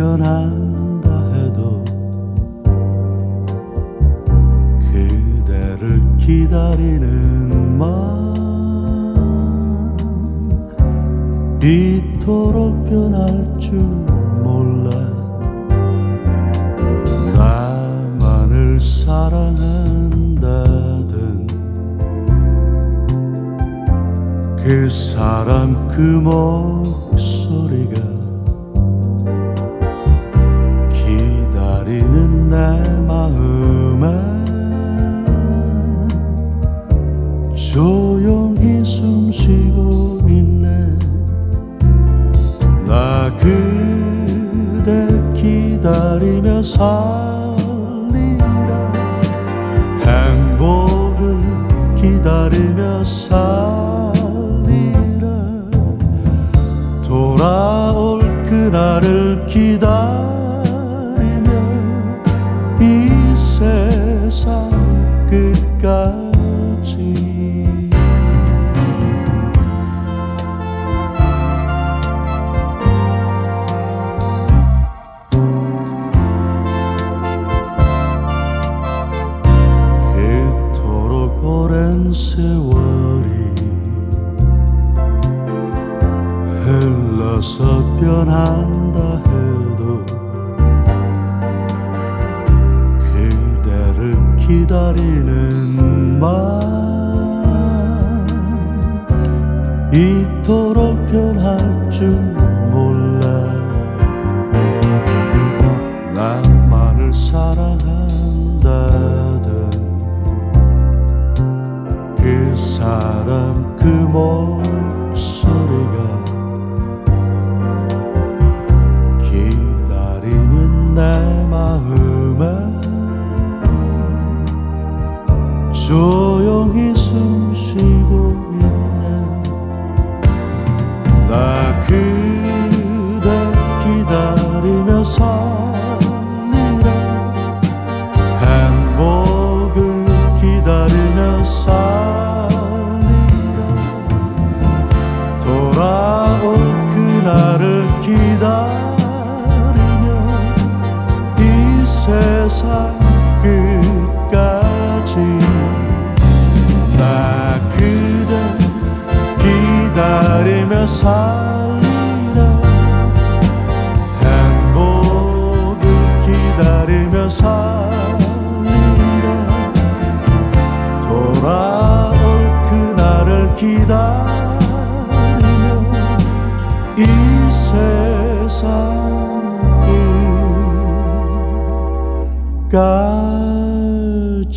변한다 해도 그대를 기다리는 마음 이토록 변할 줄 몰라. 나만을 사랑한다던 그 사람 그 목소리가 조용히 숨 쉬고 있네. 나 그대 기다리며 살리라. 행복을 기다리며 살리라. 돌아올 그날을 기다리며 이 세상 끝까지 세월이 흘러서 변한다 해도 그대를 기다리는 사람 그 목소리가 기다리는 내 마음에 조용히 끝까지